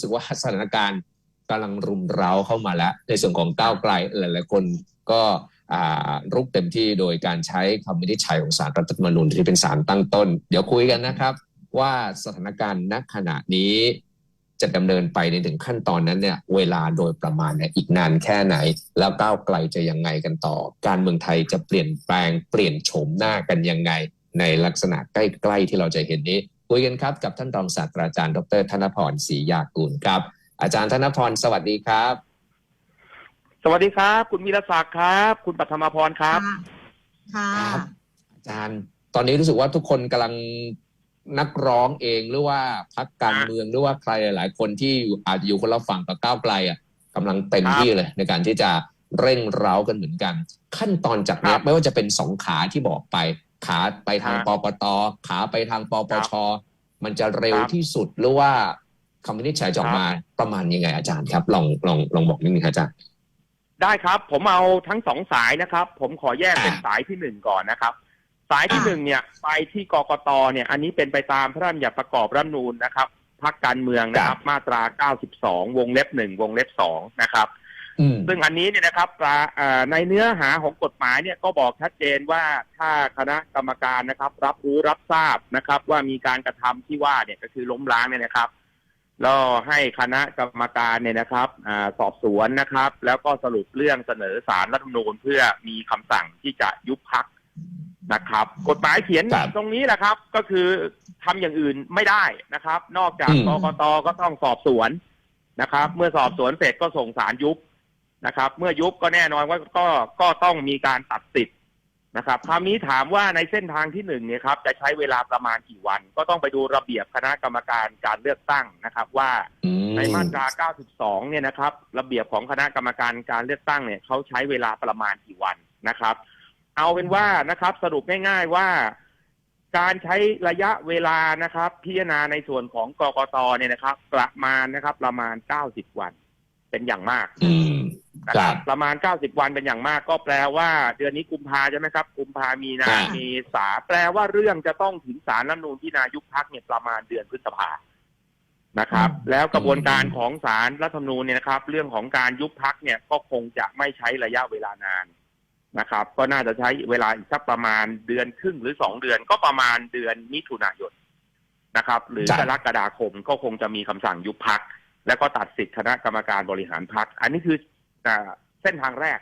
รู้สึกว่าสถานการณ์กำลังรุมเร้าเข้ามาแล้ว ในส่วนของก้าวไกลหลายๆคนก็รุกเต็มที่โดยการใช้คำวินิจฉัยของศาลรัฐธรรมนูญที่เป็นศาลตั้งต้น เดี๋ยวคุยกันนะครับ ว่าสถานการณ์ณขณะนี้จะดำเนินไปในถึงขั้นตอนนั้นเนี่ยเวลาโดยประมาณเนี่ยอีกนานแค่ไหน แล้วก้าวไกลจะยังไงกันต่อ การเมืองไทยจะเปลี่ยนแปลงเปลี่ยนโฉมหน้ากันยังไง ในลักษณะใกล้ๆที่เราจะเห็นนี้ คุยกันครับกับท่านรองศาสตราจารย์ ดร ธนพรศรียากูลครับ อาจารย์ธนพรสวัสดีครับ สวัสดีครับ คุณวีรศักดิ์ครับ คุณปัทมาพรครับ ค่ะครับอาจารย์ ตอนนี้รู้สึกว่าทุกคนกำลังนักร้องเองหรือว่าพักการเมืองหรือว่าใครหลายๆคนที่อยู่อาจจะอยู่คนละฝั่งกับก้าวไกลอะกำลังเต็มครับที่เลย ในการที่จะเร่งเร้ากันเหมือนกัน ขั้นตอนจากเนี้ยครับไม่ว่าจะเป็นสองขาที่บอกไป ขาไปทางครับปปตขาไปทางปปชมันจะเร็วครับที่สุดหรือว่าคำวินิจฉัยจะออกมาประมาณยังไงอาจารย์ครับ ลองลองลองบอกนิดนึงครับอาจารย์ได้ครับ ผมเอาทั้งสองสายนะครับ ผมขอแยกเป็นอ่าสายที่หนึ่งก่อนนะครับ สายที่อ่าหนึ่งเนี่ย ไปที่กกตเนี่ย อันนี้เป็นไปตามพระราชบัญญัติประกอบรัฐธรรมนูญนะครับพักการเมืองนะครับ มาตรา 92 วงเล็บหนึ่งวงเล็บสองนะครับอืม ซึ่งอันนี้เนี่ยนะครับปราเอ่อในเนื้อหาของกฎหมายเนี่ยก็บอกชัดเจนว่าถ้าคณะกรรมการนะครับ รับรู้รับทราบนะครับ ว่ามีการกระทำที่ว่าเนี่ยก็คือล้มล้างเนี่ยนะครับแล้วให้คณะกรรมการเนี่ยนะครับอาสอบสวนนะครับ แล้วก็สรุปเรื่องเสนอสารรัฐธรรมนูญเพื่อมีคำสั่งที่จะยุบพักนะครับ กฎหมายเขียนครับตรงนี้แหละครับ ก็คือทำอย่างอื่นไม่ได้นะครับ นอกจากอืมกกตก็ต้องสอบสวนนะครับ เมื่อสอบสวนเสร็จก็ส่งสารยุบ นะครับ เมื่อยุบก็แน่นอนว่าก็ก็ต้องมีการตัดสิทธิ์นะครับคราวนี้ถามว่าในเส้นทางที่หนึ่งเนี่ยครับ จะใช้เวลาประมาณกี่วัน ก็ต้องไปดูระเบียบคณะกรรมการการเลือกตั้งนะครับ ว่าอืมในมาตรา 92 เนี่ยนะครับ ระเบียบของคณะกรรมการการเลือกตั้งเนี่ยเขาใช้เวลาประมาณกี่วันนะครับ เอาเป็นว่านะครับ สรุปง่าย ๆว่า การใช้ระยะเวลานะครับ พิจารณาในส่วนของกกตเนี่ยนะครับ ประมาณนะครับ ประมาณ 90 วันเป็นอย่างมากอืมนะ คครัรับบประมาณ 90 วันเป็นอย่างมากก็แปลว่า เดือนนี้กุมภาใช่ไหมครับ กุมภามีนาอ่าเมษาแปลว่าเรื่องจะต้องถึงศาลรัฐธรรมนูญที่นายุบพักเนี่ยประมาณเดือนพฤษภานะครับ แล้วกระบวนการของศาลรัฐธรรมนูญเนี่ยนะครับ เรื่องของการยุบพักเนี่ยก็คงจะไม่ใช้ระยะเวลานานนะครับ ก็น่าจะใช้เวลาอีกสักประมาณเดือนครึ่งหรือสองเดือนก็ประมาณเดือนมิถุนายนนะครับ หรือจ้ะกรกฎาคมก็คงจะมีคำสั่งยุบพักแล้วก็ตัดสิทธิคณะกรรมการบริหารพัก อันนี้คืออ่า เส้นทางแรก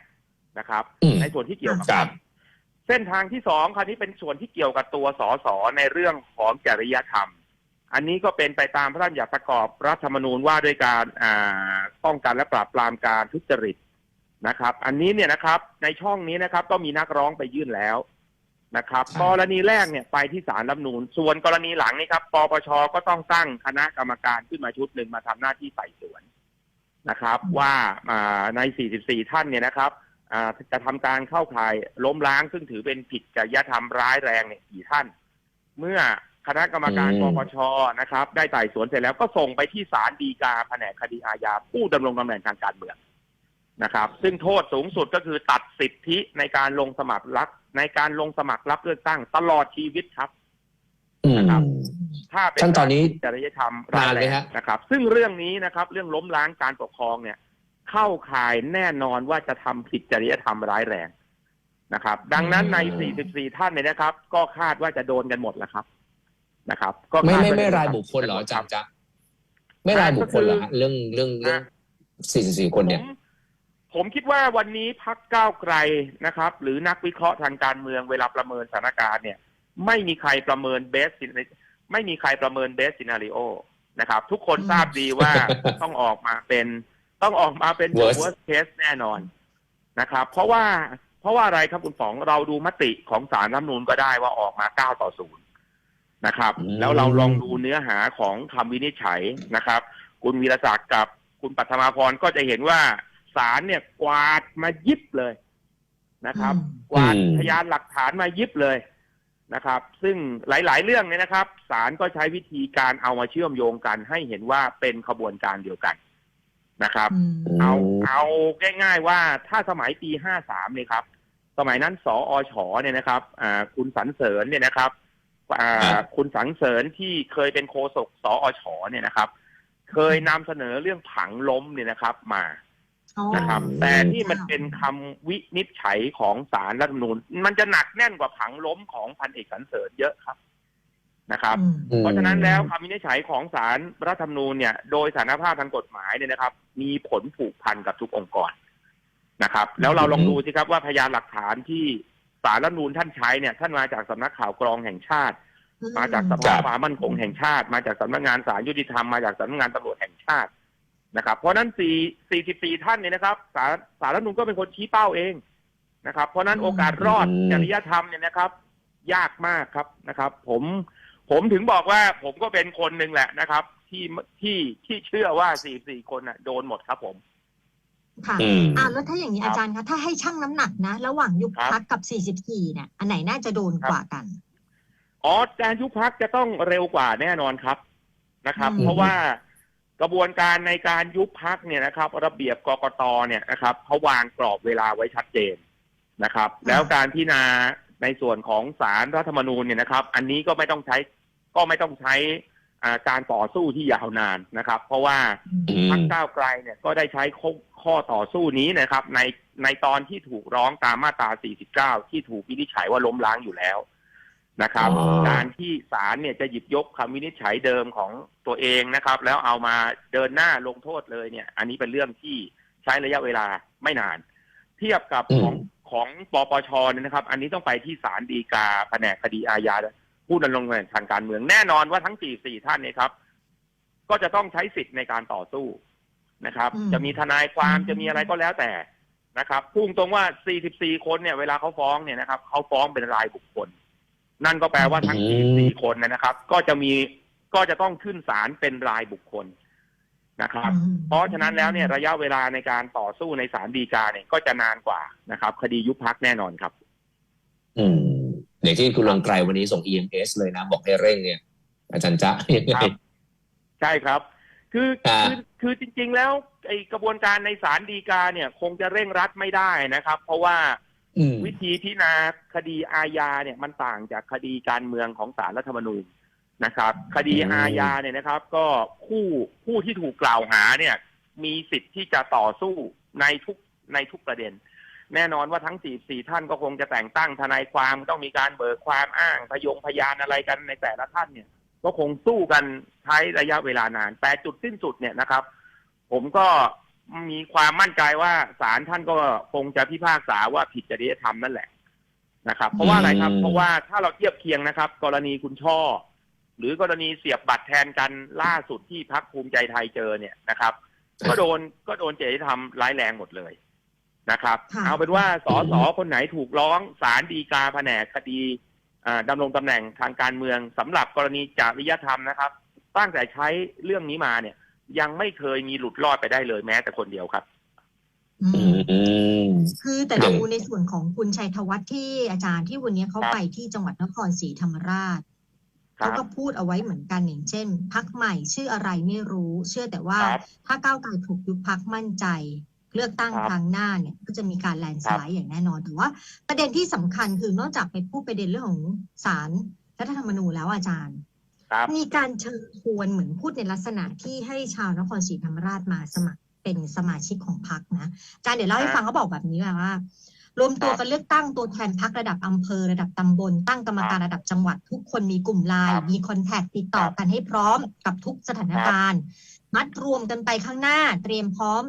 นะครับอืมในส่วนที่เกี่ยวกับครับเส้นทางที่สองคราวนี้เป็นส่วนที่เกี่ยวกับตัวสสในเรื่องของจริยธรรม อันนี้ก็เป็นไปตามพระราชบัญญัติประกอบรัฐธรรมนูญว่าด้วยการอ่าป้องกันและปราบปรามการทุจริตนะครับ อันนี้เนี่ยนะครับในช่องนี้นะครับ ก็มีนักร้องไปยื่นแล้วนะครับครับกรณีแรกเนี่ยไปที่ศาลรัฐธรรมนูญส่วนกรณีหลังนี่ครับปปชก็ต้องตั้งคณะกรรมการขึ้นมาชุดหนึ่งมาทำหน้าที่ไต่สวน นะครับว่าอ่าใน 44 ท่านเนี่ยนะครับอ่าจะทำการเข้าข่ายล้มล้างซึ่งถือเป็นผิดจริยธรรมร้ายแรงเนี่ยกี่ท่าน เมื่อคณะกรรมการอืมปปชนะครับ ได้ไต่สวนเสร็จแล้วก็ส่งไปที่ศาลฎีกาแผนกคดีอาญาผู้ดำรงตำแหน่งทางการเมืองนะครับ ซึ่งโทษสูงสุดก็คือตัดสิทธิในการลงสมัครรับในการลงสมัครรับเลือกตั้งตลอดชีวิตครับอืมนะครับ ถ้าเป็นขั้นตอนนี้จริยธรรมร้ายนานแรไหมงฮะนะครับ ซึ่งเรื่องนี้นะครับ เรื่องล้มล้างการปกครองเนี่ย เข้าข่ายแน่นอนว่าจะทำผิดจริยธรรมร้ายแรงนะครับ ดังนั้นใน 44 ท่านเนี่ยนะครับ ก็คาดว่าจะโดนกันหมดแล้วครับนะครับ ก็ไม่คาดไม่ว่าไม่จะโดนรายบุคคลเหรออาจารย์จ๊ะไม่รายบุคคลเหรอฮะเรื่องเรื่องเรื่องสี่สิบสี่คนเนี่ยผมผมคิดว่าวันนี้พักก้าวไกลนะครับ หรือนักวิเคราะห์ทางการเมืองเวลาประเมินสถานการณ์เนี่ย ไม่มีใครประเมินเบส ไม่มีใครประเมินเบสซินารีโอนะครับ ทุกคนอืมทราบดีว่าต้องออกมาเป็นต้องออกมาเป็น Worst worst case แน่นอนนะครับ เพราะว่าเพราะว่าอะไรครับคุณป๋องเราดูมติของสารรัฐธรรมนูญก็ได้ว่าออกมาเก้าต่อศูนย์นะครับอืมแล้วเราลองดูเนื้อหาของคำวินิจฉัยนะครับ คุณวีรศักดิ์กับคุณปัทมาพรก็จะเห็นว่าศาลเนี่ยกวาดมายิบเลยนะครับอืมกวาดอืมพยานหลักฐานมายิบเลย นะครับ ซึ่งหลาย ๆ เรื่องเนี่ยนะครับศาลก็ใช้วิธีการเอามาเชื่อมโยงกัน ให้เห็นว่าเป็นขบวนการเดียวกันนะครับอืมเอาเอาง่าย ๆ ว่าถ้าสมัยปีห้าสามเนี่ยครับ สมัยนั้นสออชเนี่ยนะครับอ่าคุณสรรเสริญเนี่ยนะครับอ่าครับคุณสรรเสริญที่เคยเป็นโฆษกสออชเนี่ยนะครับ เคยนำเสนอเรื่องผังล้มเนี่ยนะครับ มาอ๋อ นะครับอืมแต่ที่มันเป็นคำวินิจฉัยของศาลรัฐธรรมนูญมันจะหนักแน่นกว่าผังล้มของพันเอกสรรเสริญเยอะครับนะครับอืมเพราะฉะนั้นแล้วคำวินิจฉัยของศาลรัฐธรรมนูญเนี่ย โดยสารภาพทางกฎหมายเนี่ยนะครับ มีผลผูกพันกับทุกองค์กรนะครับ แล้วเราลองดูสิครับว่าพยานหลักฐานที่ศาลรัฐธรรมนูญท่านใช้เนี่ยท่านมาจากสำนักข่าวกรองแห่งชาติ มาจากสภาความมั่นคงแห่งชาติ มาจากสำนักงานศาลยุติธรรมมาจากสำนักงานตำรวจแห่งชาติ นะครับ เพราะฉะนั้นสี่สี่สิบสี่ท่านเนี่ยนะครับศาลศาลรัฐธรรมนูญก็เป็นคนชี้เป้าเองนะครับ เพราะฉะนั้นโอกาสรอดอืมจริยธรรมเนี่ยนะครับ ยากมากครับนะครับ ผมผมถึงบอกว่าผมก็เป็นคนหนึ่งแหละนะครับ ที่ที่ที่เชื่อว่าสี่สี่คนน่ะโดนหมดครับผมค่ะอืมอ่าแล้วถ้าอย่างนี้ครับอาจารย์คะถ้าให้ชั่งน้ำหนักนะ ระหว่างยุบครับพักกับ 44 เนี่ย อันไหนน่าจะโดนกว่ากัน อ๋อการยุบพักจะต้องเร็วกว่าแน่นอนครับนะครับอืมเพราะว่า กระบวนการในการยุบพักเนี่ยนะครับ ระเบียบกกตเนี่ยนะครับเขาวางกรอบเวลาไว้ชัดเจนนะครับ แล้วการพิจารณาในส่วนของสารรัฐธรรมนูญเนี่ยนะครับ อันนี้ก็ไม่ต้องใช้ก็ไม่ต้องใช้อ่าการต่อสู้ที่ยาวนานนะครับ เพราะว่าอืพรรคมก้าวไกลเนี่ยก็ได้ใช้ข้อข้อต่อสู้นี้นะครับ ในในตอนที่ถูกร้องตามมาตรา 49 ที่ถูกวินิจฉัยว่าล้มล้างอยู่แล้ว นะครับ อ๋อ การที่ศาลเนี่ยจะหยิบยกคำวินิจฉัยเดิมของตัวเองนะครับ แล้วเอามาเดินหน้าลงโทษเลยเนี่ย อันนี้เป็นเรื่องที่ใช้ระยะเวลาไม่นาน เทียบกับอืม ของของปปชเนี่ยนะครับ อันนี้ต้องไปที่ศาลฎีกาแผนกคดีอาญาผู้ดำรงตำแหน่งทางการเมืองแน่นอนว่าทั้ง44ท่านเนี่ยครับ ก็จะต้องใช้สิทธิ์ในการต่อสู้นะครับ อืม จะมีทนายความอืมจะมีอะไรก็แล้วแต่ นะครับพุ่งตรงว่า 44 คนเนี่ย เวลาเขาฟ้องเนี่ยนะครับ เขาฟ้องเป็นรายบุคคล นั่นก็แปลว่าทั้งอืม44คนเนยนะครับ ก็จะมีก็จะต้องขึ้นศาลเป็นรายบุคคลนะครับอืมเพราะฉะนั้นแล้วเนี่ยระยะเวลาในการต่อสู้ในศาลฎีกาเนี่ยก็จะนานกว่านะครับ คดียุบพักแน่นอนครับ อืมอย่างที่คุณลงไกลวันนี้ส่ง EMS เลยนะ บอกให้เร่งเนี่ย อาจารย์จ๊ะยังไงครับใช่ครับ คืออ่าคือคือจริง ๆ แล้วไอกระบวนการในศาลฎีกาเนี่ย คงจะเร่งรัดไม่ได้นะครับ เพราะว่าอืม วิธีพิจารณาคดีอาญาเนี่ยมันต่างจากคดีการเมืองของศาลรัฐธรรมนูญนะครับ คดีอืมอาญาเนี่ยนะครับ ก็ผู้ผู้ที่ถูกกล่าวหาเนี่ย มีสิทธิ์ที่จะต่อสู้ในทุกในทุกประเด็น แน่นอนว่าทั้งสี่สี่ท่านก็คงจะแต่งตั้งทนายความต้องมีการเบิกความอ้างพยงพยานอะไรกันในแต่ละท่านเนี่ย ก็คงสู้กันใช้ระยะเวลานาน แต่จุดสิ้นสุดเนี่ยนะครับ ผมก็ มีความมั่นใจว่าศาลท่านก็คงจะพิพากษาว่าผิดจริยธรรมนั่นแหละนะครับ เพราะว่าอะไรครับอืมเพราะว่าถ้าเราเทียบเคียงนะครับ กรณีคุณช่อ หรือกรณีเสียบบัตรแทนกันล่าสุดที่พักภูมิใจไทยเจอเนี่ยนะครับ ก็โดนก็โดนจริยธรรมร้ายแรงหมดเลยนะครับค่ะเอาเป็นว่าสสคนไหนถูกร้องศาลฎีกาแผนกคดีอ่าดำรงตำแหน่งทางการเมืองสำหรับกรณีจริยธรรมนะครับ ตั้งแต่ใช้เรื่องนี้มาเนี่ย ยังไม่เคยมีหลุดรอดไปได้เลยแม้แต่คนเดียวครับ อือืมมคือแต่อย่างดูในส่วนของคุณชัยธวัฒน์ที่อาจารย์ที่วันนี้เขาครับไปที่จังหวัดนครศรีธรรมราชครัเขาบก็พูดเอาไว้เหมือนกันอย่างเช่น พักใหม่ชื่ออะไรไม่รู้ เชื่อแต่ว่าครับถ้าก้าวไกลถูกยุบพักมั่นใจ เลือกตั้งครับครั้งหน้าเนี่ย ก็จะมีการแลนด์สไลด์อย่างแน่นอนแต่ว่า ประเด็นที่สำคัญคือนอกจากไปพูดประเด็นเรื่องของศาลรัฐธรรมนูญแล้วอาจารย์ ครับ มีการเชิญชวนเหมือนพูดในลักษณะที่ให้ชาวนครศรีธรรมราชมาสมัครเป็นสมาชิกของพรรคนะอาจารย์เดี๋ยวเล่าให้ครับฟังเขาบอกแบบนี้ว่า รวมตัวครับกันเลือกตั้งตัวแทนพรรคระดับอำเภอระดับตำบล ตั้งกรรมการระดับจังหวัด ทุกคนมีกลุ่มไลคน์รับมีคอนแทคติดต่อครับกันให้พร้อมกับทุกสถานการณ์มัดรวมกันไปข้างหน้าเตรียมพร้อม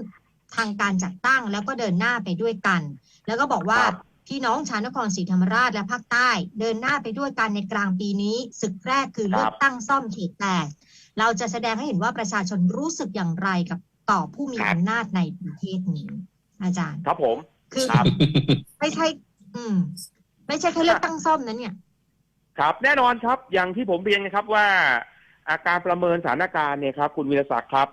ทางการจัดตั้งแล้วก็เดินหน้าไปด้วยกัน แล้วก็บอกว่าครับ พี่น้องชาวนครศรีธรรมราชและภาคใต้ เดินหน้าไปด้วยกันในกลางปีนี้ศึกแรกคือครับเลือกตั้งซ่อมเขตแปดเราจะแสดงให้เห็นว่าประชาชนรู้สึกอย่างไรกับต่อผู้มีครับอำนาจในประเทศนี้ อาจารย์ ครับผมคือครับไม่ใช่ อืม ไม่ใช่แค่เลือกตั้งซ่อมนั้นเนี่ย ครับ แน่นอนครับอย่างที่ผมเรียนนะครับว่า อาการประเมินสถานการณ์เนี่ยครับ คุณวิรศักดิ์ครับ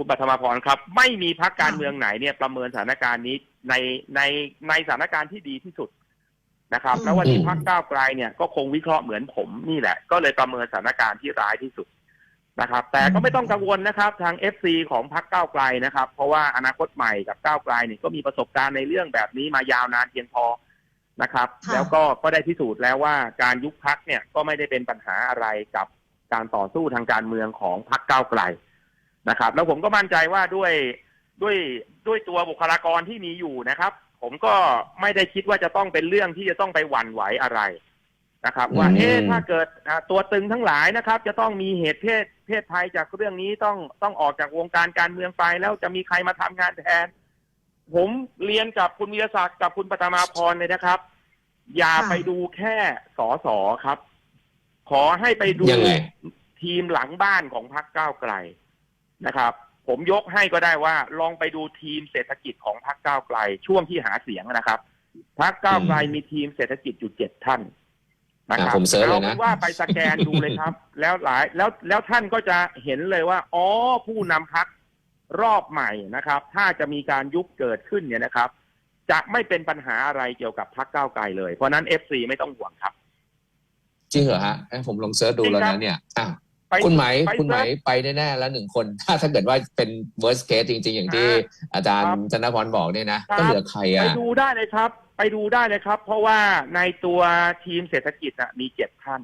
คุณปัทมาพรครับ ไม่มีพักการเมืองไหนเนี่ยประเมินสถานการณ์นี้ในในในสถานการณ์ที่ดีที่สุดนะครับอืมแล้ววันนี้อืมพักก้าวไกลเนี่ยก็คงวิเคราะห์เหมือนผมนี่แหละ ก็เลยประเมินสถานการณ์ที่ร้ายที่สุดนะครับ แต่ก็ไม่ต้องกังวลนะครับทางเอฟซีของพักก้าวไกลนะครับ เพราะว่าอนาคตใหม่กับก้าวไกลเนี่ยก็มีประสบการณ์ในเรื่องแบบนี้มายาวนานเพียงพอนะครับค่ะแล้วก็ก็ได้พิสูจน์แล้วว่าการยุบพักเนี่ยก็ไม่ได้เป็นปัญหาอะไรกับการต่อสู้ทางการเมืองของพักก้าวไกล นะครับ แล้วผมก็มั่นใจว่าด้วยด้วยด้วยตัวบุคลากรที่มีอยู่นะครับ ผมก็ไม่ได้คิดว่าจะต้องเป็นเรื่องที่จะต้องไปหวั่นไหวอะไรนะครับ ว่าอืมเอ๊ะถ้าเกิดอ่าตัวตึงทั้งหลายนะครับ จะต้องมีเหตุเพศเพศภัยจากเรื่องนี้ต้องต้องออกจากวงการการเมืองไป แล้วจะมีใครมาทำงานแทน ผมเรียนกับคุณวิรศักดิ์กับคุณปฐมาพรเลยนะครับ อย่าค่ะไปดูแค่สอสอครับ ขอให้ไปดูยังไงทีมหลังบ้านของพรรคก้าวไกล นะครับ ผมยกให้ก็ได้ว่าลองไปดูทีมเศรษฐกิจของพรรคก้าวไกลช่วงที่หาเสียงนะครับพรรคก้าวไกลมีทีมเศรษฐกิจอยู่เจ็ดท่านนะครับอะผมเสิร์ชเลยนะอาป็ว่าไปสแกนดูเลยครับ แล้วหลายแล้วแล้วท่านก็จะเห็นเลยว่า อ๋อผู้นำพรรครอบใหม่นะครับ ถ้าจะมีการยุบเกิดขึ้นเนี่ยนะครับ จะไม่เป็นปัญหาอะไรเกี่ยวกับพรรคก้าวไกลเลย เพราะฉะนั้นเอฟซีไม่ต้องห่วงครับ จริงเหรอฮะเอ้ยผมลองเซิร์ชดูแล้วจริงครันะบเนี่ยอ้าว ไปคุณไหมไปคุณไหมเสิร์ชไปแน่ๆแล้วหนึ่งคน ถ้าถ้าเกิดว่าเป็น worst case จริง ๆ อย่างที่ครับอาจารครัย์บธนพรบอกเนี่ยนะครับก็เหลือใครไปอะ ดูได้เลยครับ ไปดูได้เลยครับ เพราะว่าในตัวทีมเศรษฐกิจน่ะมีเจ็ดท่าน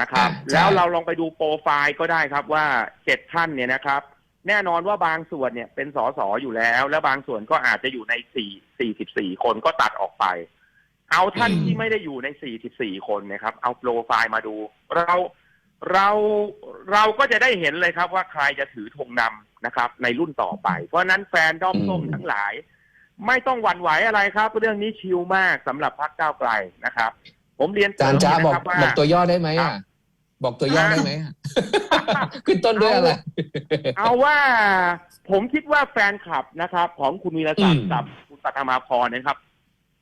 นะครับ อ่าใช่ แล้วเราลองไปดูโปรไฟล์ก็ได้ครับว่าเจ็ดท่านเนี่ยนะครับ แน่นอนว่าบางส่วนเนี่ยเป็นสสอยู่แล้ว แล้วบางส่วนก็อาจจะอยู่ในสี่สี่สิบสี่คนก็ตัดออกไป เอาท่านที่ไม่ได้อยู่ในสี่สิบสี่คนนะครับ เอาโปรไฟล์มาดู เรา เราเราก็จะได้เห็นเลยครับว่าใครจะถือธงนำนะครับ ในรุ่นต่อไป เพราะฉะนั้นแฟนด้อมส้มทั้งหลาย ไม่ต้องหวั่นไหวอะไรครับ เรื่องนี้ชิลมากสำหรับพรรคก้าวไกลนะครับ ผมเรียนอาจารย์จ้าเสริมบอกนะครับว่าบอกตัวย่อได้ไหมครัอะบบอกตัวย่อได้ไหมอะขึ้นต้นด้วยอะไร เอาว่าผมคิดว่าแฟนคลับนะครับ ของคุณวีรศักอืดิ์มกับคุณปัทมาพรนะครับ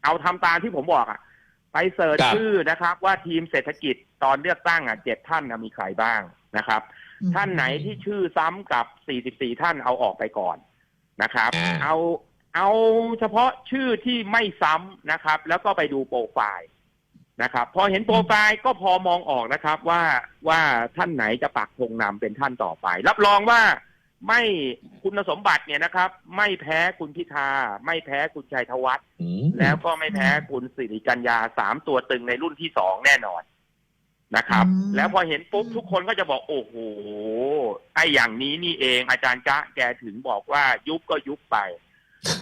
เอาทำตามที่ผมบอกอะ ไปเสิร์ชครับชื่อนะครับ ว่าทีมเศรษฐกิจตอนเลือกตั้งอะเจ็ดท่านนะมีใครบ้างนะครับ ท่านไหนที่ชื่อซ้ำกับ44ท่านเอาออกไปก่อนนะครับอ่าเอาเอาเฉพาะชื่อที่ไม่ซ้ำนะครับ แล้วก็ไปดูโปรไฟล์นะครับ พอเห็นโปรไฟล์ก็พอมองออกนะครับ ว่าว่าท่านไหนจะปักธงนำเป็นท่านต่อไป รับรองว่า ไม่คุณสมบัติเนี่ยนะครับ ไม่แพ้คุณพิธา ไม่แพ้คุณชัยธวัฒน์อืมแล้วก็ไม่แพ้คุณสิริกัญญาสามตัวตึงในรุ่นที่สองแน่นอนนะครับอืมแล้วพอเห็นปุ๊บทุกคนก็จะบอกโอ้โหไอ้อย่างนี้นี่เองอาจารย์จ๊ะแกถึงบอกว่ายุบก็ยุบไป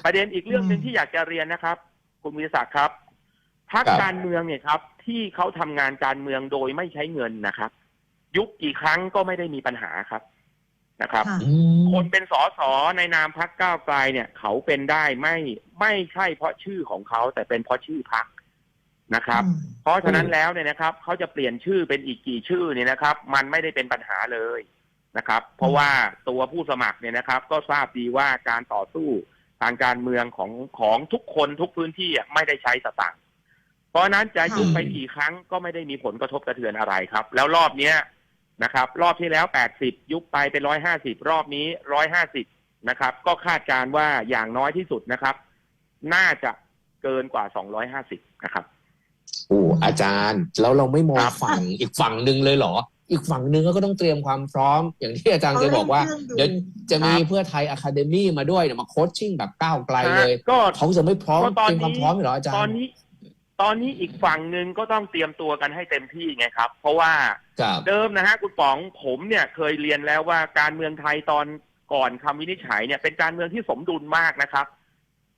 ประเด็นอีกเรื่องหนึ่งที่อยากจะเรียนนะครับ คุณวิศักดิ์ครับพักการเมืองเนี่ยครับ ที่เขาทำงานการเมืองโดยไม่ใช้เงินนะครับ ยุบกี่ครั้งก็ไม่ได้มีปัญหาครับ นะครับค่ะอืมคนเป็นสสในนามพักก้าวไกลเนี่ย เขาเป็นได้ไม่ไม่ใช่เพราะชื่อของเขาแต่เป็นเพราะชื่อพักนะครับอืมเพราะฉะนั้นแล้วเนี่ยนะครับเขาจะเปลี่ยนชื่อเป็นอีกกี่ชื่อเนี่ยนะครับ มันไม่ได้เป็นปัญหาเลยนะครับ เพราะว่าตัวผู้สมัครเนี่ยนะครับ ก็ทราบดีว่าการต่อสู้ทางการเมืองของของทุกคนทุกพื้นที่อะไม่ได้ใช้สตางค์เพราะฉะนั้นจะยุบไปกี่ครั้งก็ไม่ได้มีผลกระทบกระเทือนอะไรครับ แล้วรอบเนี้ย นะครับ รอบที่แล้ว 80 ยุบไปเป็น 150 รอบนี้ 150 นะครับ ก็คาดการณ์ว่าอย่างน้อยที่สุดนะครับ น่าจะเกินกว่า 250 นะครับโอ้อาจารย์ แล้วเราไม่มองครับฝั่งอีกฝั่งหนึ่งเลยเหรอ อีกฝั่งหนึ่งก็ต้องเตรียมความพร้อม อย่างที่อาจารย์เคยบอกว่า เดี๋ยวจะมีเพื่อไทยอะคาเดมี่มาด้วยเนี่ยมาโคชชิ่งแบบก้าวไกลเลยก็เขาจะไม่พร้อมก็ตอนเตรียมความนี้พร้อมเหรออาจารย์ตอนนี้ ตอนนี้อีกฝั่งหนึ่งก็ต้องเตรียมตัวกันให้เต็มที่ไงครับ เพราะว่า ครับเดิมนะฮะคุณป๋องผมเนี่ยเคยเรียนแล้วว่าการเมืองไทยตอนก่อนคำวินิจฉัยเนี่ยเป็นการเมืองที่สมดุลมากนะครับ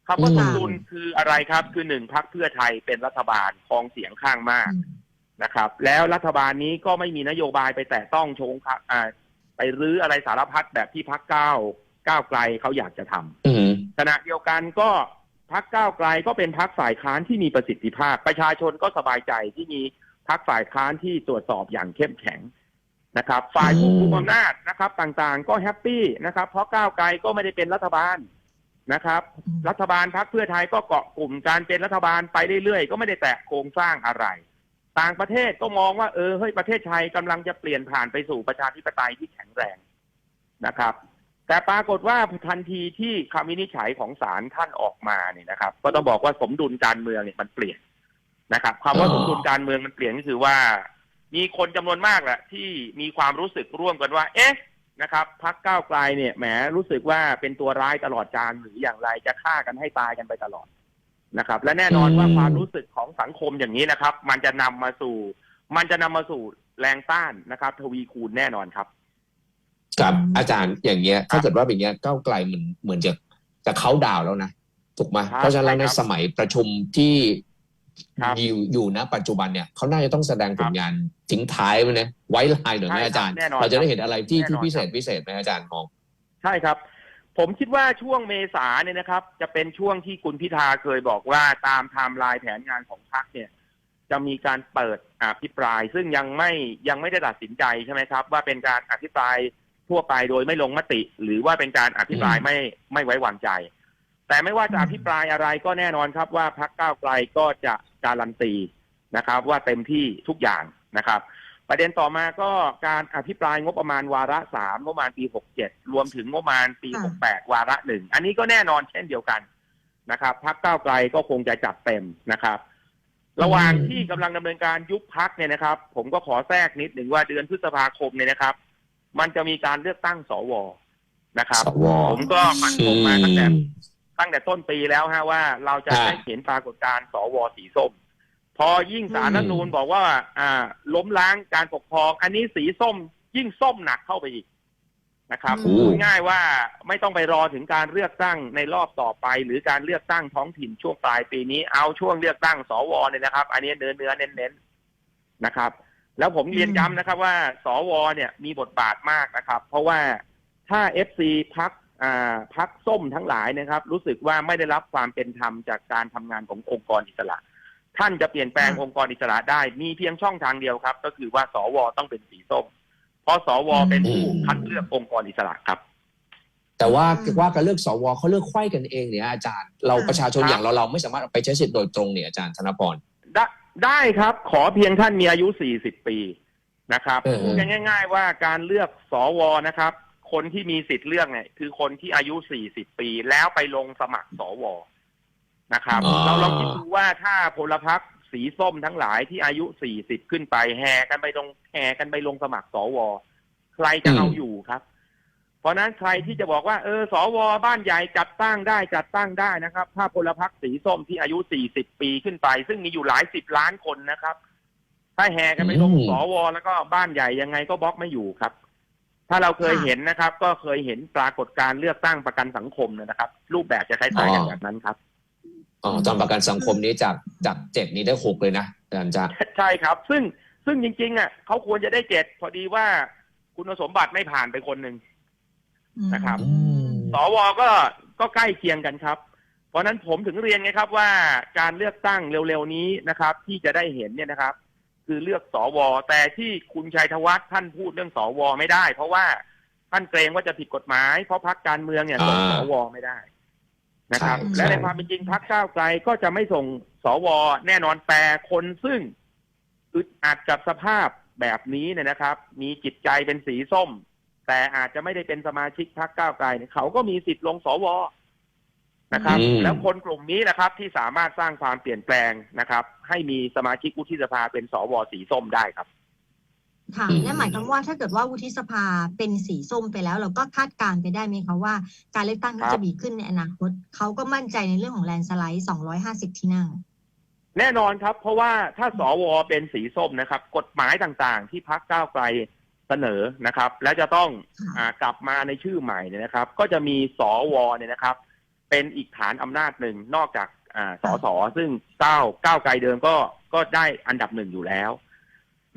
คำว่าอืมสมดุลคืออะไรครับ คือหนึ่งพักเพื่อไทยเป็นรัฐบาลครองเสียงข้างมากอืมนะครับ แล้วรัฐบาลนี้ก็ไม่มีนโยบายไปแตะต้องชงพักอ่าไปรื้ออะไรสารพัดแบบที่พักก้าวก้าวไกลเขาอยากจะทำอืมขณะเดียวกันก็พักก้าวไกลก็เป็นพักฝ่ายค้านที่มีประสิทธิภาพ ประชาชนก็สบายใจที่มี พักฝ่ายค้านที่ตรวจสอบอย่างเข้มแข็งนะครับ ฝ่ายผู้คุมอำนาจนะครับ ต่างๆ ก็แฮปปี้นะครับ เพราะก้าวไกลก็ไม่ได้เป็นรัฐบาลนะครับ รัฐบาลพักเพื่อไทยก็เกาะกลุ่มการเป็นรัฐบาลไปเรื่อยๆ ก็ไม่ได้แตะโครงสร้างอะไร ต่างประเทศก็มองว่าเออเฮ้ยประเทศไทยกำลังจะเปลี่ยนผ่านไปสู่ประชาธิปไตยที่แข็งแรงนะครับ แต่ปรากฏว่าทันทีที่คำวินิจฉัยของศาลท่านออกมาเนี่ยนะครับ ก็ต้องบอกว่าสมดุลการเมืองเนี่ยมันเปลี่ยน นะครับคำว่าอ๋อสมดุลการเมืองมันเปลี่ยนก็คือว่า มีคนจำนวนมากแหละที่มีความรู้สึกร่วมกันว่า เอ๊ะนะครับพักก้าวไกลเนี่ยแหมรู้สึกว่าเป็นตัวร้ายตลอดการหรืออย่างไรจะฆ่ากันให้ตายกันไปตลอดนะครับ และแน่นอนว่าความรู้สึกของสังคมอย่างนี้นะครับ มันจะนำมาสู่ มันจะนำมาสู่แรงต้านนะครับ ทวีคูณแน่นอนครับครับอืมอาจารย์อย่างเงี้ย ถ้าเกิดว่าเป็นอย่างเงี้ยก้าวไกลมันเหมือนจะจะเข้าดาวน์แล้วนะถูกไหมครับเพราะฉะนั้นแล้วในใช่ครับสมัยประชุมที่ครับ อยู่อยู่ณปัจจุบันเนี่ยเขาน่าจะต้องแสดงผครัลบงานทิ้งท้ายไว้นะไว้ลายหน่อยไหมใช่ครับอาจารย์แน่นอนเราจะได้ครับเห็นอะไรที่แน่นอนที่พิเศษครับพิเศษไหมอาจารย์มองใช่ครับ ผมคิดว่าช่วงเมษาเนี่ยนะครับ จะเป็นช่วงที่คุณพิธาเคยบอกว่าตามไทม์ไลน์แผนงานของพรรคเนี่ย จะมีการเปิดอภิปราย ซึ่งยังไม่ยังไม่ได้ตัดสินใจใช่ไหมครับ ว่าเป็นการอภิปรายทั่วไปโดยไม่ลงมติ หรือว่าเป็นการอภิปรายอืมไม่ไม่ไว้วางใจ แต่ไม่ว่าจะอภิปรายอะไรก็แน่นอนครับว่าพรรคก้าวไกลก็จะการันตีนะครับ ว่าเต็มที่ทุกอย่างนะครับ ประเด็นต่อมาก็การอภิปรายงบประมาณวาระสามงบประมาณปีหกเจ็ดรวมถึงงบประมาณปีค่ะหกแปดวาระหนึ่งอันนี้ก็แน่นอนเช่นเดียวกันนะครับพักก้าวไกลก็คงจะจัดเต็มนะครับ ระหว่างที่กำลังดำเนินการยุบพักเนี่ยนะครับ ผมก็ขอแทรกนิดหนึ่งว่าเดือนพฤษภาคมเนี่ยนะครับ มันจะมีการเลือกตั้งสวนะครับสวผมก็ฟันธงมาตั้งแต่อืม ตั้งแต่ต้นปีแล้วฮะว่าเราจะอ่าได้เห็นปรากฏการณ์สวสีส้ม พอยิ่งสารอืมรัฐธรรมนูนบอกว่า อ่า ล้มล้างการปกครอง อันนี้สีส้ม ยิ่งส้มหนักเข้าไปอีกนะครับอืมพูดง่ายว่าไม่ต้องไปรอถึงการเลือกตั้งในรอบต่อไป หรือการเลือกตั้งท้องถิ่นช่วงปลายปีนี้เอาช่วงเลือกตั้งสวเนี่ยนะครับ อันนี้เนื้อเนื้อเน้นเน้นๆนะครับ แล้วผมเรียนย้ำนะครับว่า สวเนี่ยมีบทบาทมากนะครับ เพราะว่าถ้าเอฟซีพักอ่า พักส้มทั้งหลายนะครับ รู้สึกว่าไม่ได้รับความเป็นธรรมจากการทำงานขององค์กรอิสระ ท่านจะเปลี่ยนแปลงอืมองค์กรอิสระได้ มีเพียงช่องทางเดียวครับ ก็คือว่าสวต้องเป็นสีส้ม เพราะสวอืมเป็นผู้คัดเลือกองค์กรอิสระครับแต่ว่าอืมว่าการเลือกสวเขาเลือกไขว้กันเองเนี่ยอาจารย์เราค่ะประชาชนครับอย่างเราเราไม่สามารถไปใช้สิทธิ์โดยตรงเนี่ยอาจารย์ธนพรได้ได้ครับ ขอเพียงท่านมีอายุ 40 ปีนะครับเออพูดกันง่าย ๆ ว่าการเลือกสวนะครับ คนที่มีสิทธิ์เลือกเนี่ย คือคนที่อายุ 40 ปีแล้วไปลงสมัครสวนะครับอ๋อเราลองคิดดูว่าถ้าพลพรรคสีส้มทั้งหลายที่อายุ 40 ขึ้นไปแห่กันไปลงแห่กันไปลงสมัครสวใครจะเอาอยู่ครับ เพราะฉะนั้นใครที่จะบอกว่าเออสวบ้านใหญ่จัดตั้งได้จัดตั้งได้นะครับ ถ้าพลพรรคสีส้มที่อายุ 40 ปีขึ้นไป ซึ่งมีอยู่หลายสิบล้านคนนะครับ ถ้าแห่กันไปลงอืมสวแล้วก็บ้านใหญ่ยังไงก็บล็อกไม่อยู่ครับ ถ้าเราเคยค่ะเห็นนะครับ ก็เคยเห็นปรากฏการณ์เลือกตั้งประกันสังคมนะครับ รูปแบบจะคล้ายๆกันแบบนั้นครับอ๋อตอนประกันสังคมนี้จากจากเจ็ดนี้ได้หกเลยนะอาจารย์จ๊ะใช่ครับ ซึ่งซึ่งจริง ๆ อะเขาควรจะได้เจ็ดพอดีว่าคุณสมบัติไม่ผ่านไปคนหนึ่งนะครับอืมสวก็ก็ใกล้เคียงกันครับ เพราะฉะนั้นผมถึงเรียนไงครับว่าการเลือกตั้งเร็วๆนี้นะครับ ที่จะได้เห็นเนี่ยนะครับ คือเลือกสวแต่ที่คุณชัยธวัฒน์ท่านพูดเรื่องสวไม่ได้ เพราะว่าท่านเกรงว่าจะผิดกฎหมาย เพราะพรรคการเมืองเนี่ยส่งอ่าสวไม่ได้นะครับใช่และในใช่ความเป็นจริงพรรคก้าวไกลก็จะไม่ส่งสวแน่นอนแต่คนซึ่งอึดอัดกับสภาพแบบนี้เนี่ยนะครับ มีจิตใจเป็นสีส้ม แต่อาจจะไม่ได้เป็นสมาชิกพรรคก้าวไกลเนี่ยเขาก็มีสิทธิ์ลงสว นะครับอืมแล้วคนกลุ่มนี้นะครับที่สามารถสร้างความเปลี่ยนแปลงนะครับ ให้มีสมาชิกวุฒิสภาเป็นสวสีส้มได้ครับ ค่ะอืมนั่นหมายความว่าถ้าเกิดว่าวุฒิสภาเป็นสีส้มไปแล้ว เราก็คาดการณ์ไปได้ไหมคะว่า การเลือกตั้งคที่รับจะมีขึ้นในอนาคตเขาก็มั่นใจในเรื่องของแลนสไลด์ 250 ที่นั่งแน่นอนครับ เพราะว่าถ้าสวเป็นสีส้มนะครับ กฎหมายต่างๆ ที่พักก้าวไกลเสนอนะครับ แล้วจะต้องค่ะอากลับมาในชื่อใหม่เนี่ยนะครับ ก็จะมีสวเนี่ยนะครับ เป็นอีกฐานอำนาจหนึ่งนอกจากอ่าสสซึ่งก้าวก้าวไกลเดิมก็ก็ได้อันดับหนึ่งอยู่แล้ว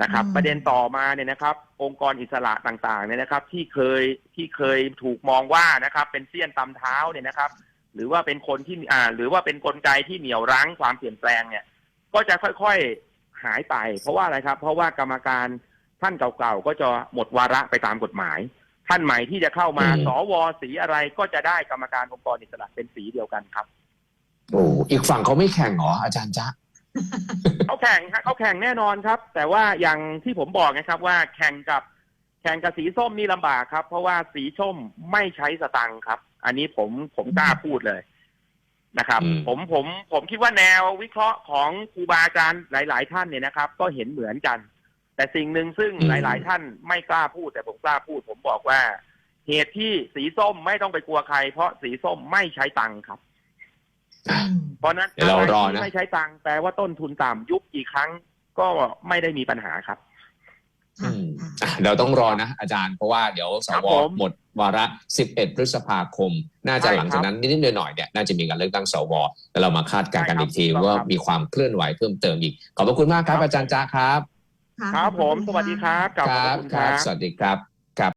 นะครับอืมประเด็นต่อมาเนี่ยนะครับ องค์กรอิสระต่างๆเนี่ยนะครับ ที่เคยที่เคยถูกมองว่านะครับ เป็นเสี้ยนตำเท้าเนี่ยนะครับ หรือว่าเป็นคนที่อ่า หรือว่าเป็นกลไกที่เหนี่ยวรั้งความเปลี่ยนแปลงเนี่ย ก็จะค่อยๆหายไป เพราะว่าอะไรครับ เพราะว่ากรรมการท่านเก่าๆก็จะหมดวาระไปตามกฎหมาย ท่านใหม่ที่จะเข้ามา อืม สวสีอะไรก็จะได้กรรมการองค์กรอิสระเป็นสีเดียวกันครับ โอ้อีกฝั่งเขาไม่แข่งเหรออาจารย์จ๊ะ เขาแข่งฮะเขาแข่งแน่นอนครับ แต่ว่าอย่างที่ผมบอกนะครับว่าแข่งกับแข่งกับสีส้มนี่ลำบากครับ เพราะว่าสีส้มไม่ใช้สตังค์ครับ อันนี้ผมผมกล้าพูดเลยนะครับ อืม ผมผมผมคิดว่าแนววิเคราะห์ของครูบาอาจารย์หลาย ๆ ท่านเนี่ยนะครับ ก็เห็นเหมือนกัน แต่สิ่งหนึ่งซึ่งหลาย ๆ ท่านไม่กล้าพูด แต่ผมกล้าพูด ผมบอกว่า เหตุที่สีส้มไม่ต้องไปกลัวใคร เพราะสีส้มไม่ใช้ตังค์ครับ เพราะนั้นเรารอนะไม่ใช้ตังค์แปลว่าต้นทุนต่ำยุบอีกครั้งก็ไม่ได้มีปัญหาครับเราต้องรอนะอาจารย์เพราะว่าเดี๋ยวสวหมดวาระ 11 พฤษภาคม น่าจะหลังจากนั้นนิดๆหน่อยๆเนี่ยน่าจะมีการเลือกตั้งสวแล้วเรามาคาดการณ์กันอีกทีว่ามีความเคลื่อนไหวเพิ่มเติมอีก ขอบพระคุณมากครับอาจารย์จ้าครับ ครับผมสวัสดีครับกลับขอคุณครับ สวัสดีครับ